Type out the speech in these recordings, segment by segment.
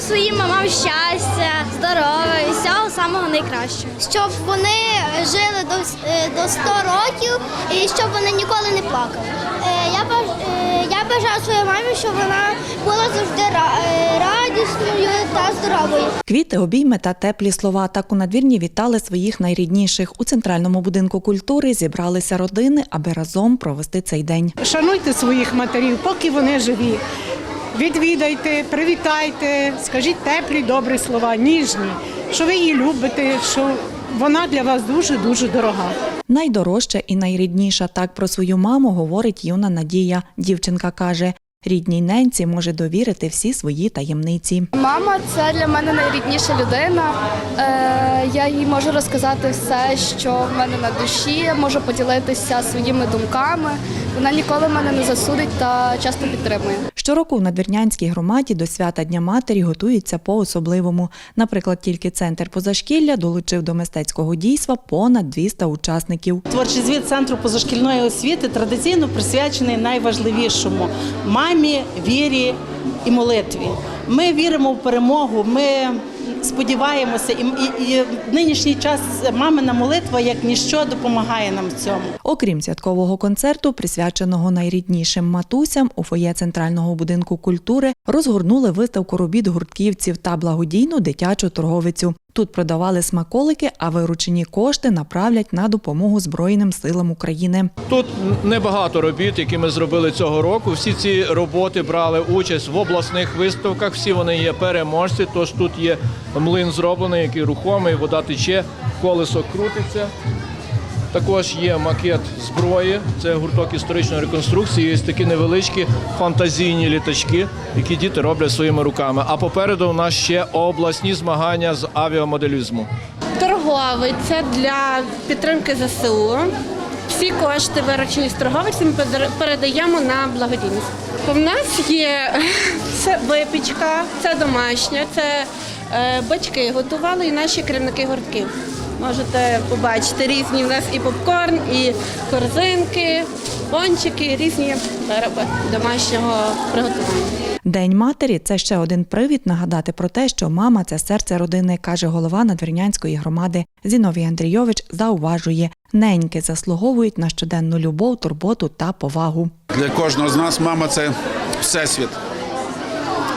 Бажаю своїм мамам щастя, здоров'я і всього самого найкращого. Щоб вони жили до, до 100 років і щоб вони ніколи не плакали. Я, я бажаю своїй мамі, щоб вона була завжди радісною та здоровою. Квіти, обійми та теплі слова. Так у надвірні вітали своїх найрідніших. У центральному будинку культури зібралися родини, аби разом провести цей день. Шануйте своїх матерів, поки вони живі. Відвідайте, привітайте, скажіть теплі, добрі слова, ніжні, що ви її любите, що вона для вас дуже дуже дорога. Найдорожча і найрідніша так про свою маму говорить юна Надія. Дівчинка каже, рідній ненці може довірити всі свої таємниці. Мама це для мене найрідніша людина. Е, я їй можу розказати все, що в мене на душі, можу поділитися своїми думками. Вона ніколи мене не засудить та часто підтримує. Щороку в надвірнянській громаді до свята Дня матері готуються по-особливому. Наприклад, тільки центр позашкілля долучив до мистецького дійства понад 200 учасників. Творчий звіт центру позашкільної освіти традиційно присвячений найважливішому мамі, вірі і молитві. Ми віримо в перемогу. Ми сподіваємося, і, і, і в нинішній час мамина молитва як ніщо допомагає нам в цьому. Окрім святкового концерту, присвяченого найріднішим матусям, у фоє центрального будинку культури розгорнули виставку робіт гуртківців та благодійну дитячу торговицю. Тут продавали смаколики, а виручені кошти направлять на допомогу Збройним силам України. Тут небагато робіт, які ми зробили цього року. Всі ці роботи брали участь в обласних виставках. Всі вони є переможці. Тож тут є млин зроблений, який рухомий, вода тече, колесо крутиться. Також є макет зброї, це гурток історичної реконструкції. Є такі невеличкі фантазійні літачки, які діти роблять своїми руками. А попереду у нас ще обласні змагання з авіамоделізму. торговий це для підтримки ЗСУ. Всі кошти, виручені з торговиці, ми передаємо на благодійність. У нас є це випічка, це домашня, це е, батьки готували і наші керівники гуртків. Можете побачити різні в нас і попкорн, і корзинки, пончики, різні вироби домашнього приготування. День матері це ще один привід нагадати про те, що мама це серце родини, каже голова Надвірнянської громади. Зіновій Андрійович зауважує, неньки заслуговують на щоденну любов, турботу та повагу. Для кожного з нас мама це всесвіт.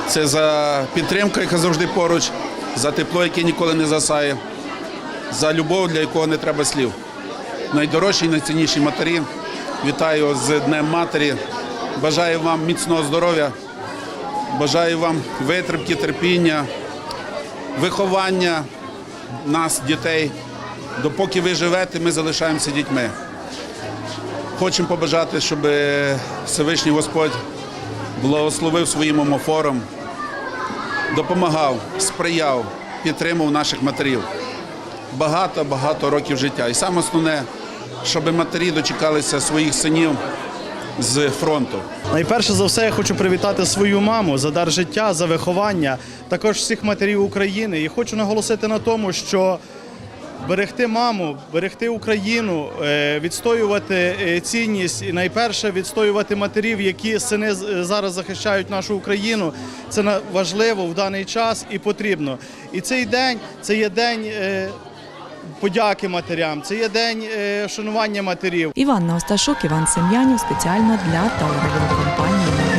Це за підтримку, яка завжди поруч, за тепло, яке ніколи не засає, за любов, для якого не треба слів. Найдорожчі і найцінніші матері. Вітаю з Днем Матері. Бажаю вам міцного здоров'я, бажаю вам витримки, терпіння, виховання нас, дітей. Допоки ви живете, ми залишаємося дітьми. Хочемо побажати, щоб Всевишній Господь благословив своїм омофором, допомагав, сприяв, підтримав наших матерів. Багато-багато років життя. І саме основне, щоб матері дочекалися своїх синів з фронту. Найперше за все я хочу привітати свою маму за дар життя, за виховання, також всіх матерів України. І хочу наголосити на тому, що берегти маму, берегти Україну, е, відстоювати е, цінність і найперше відстоювати матерів, які сини зараз захищають нашу Україну. Це важливо в даний час і потрібно. І цей день це є день. Подяки матерям, це є день е, шанування матерів. Іванна Осташук, Іван Сем'янів спеціально для телевізору.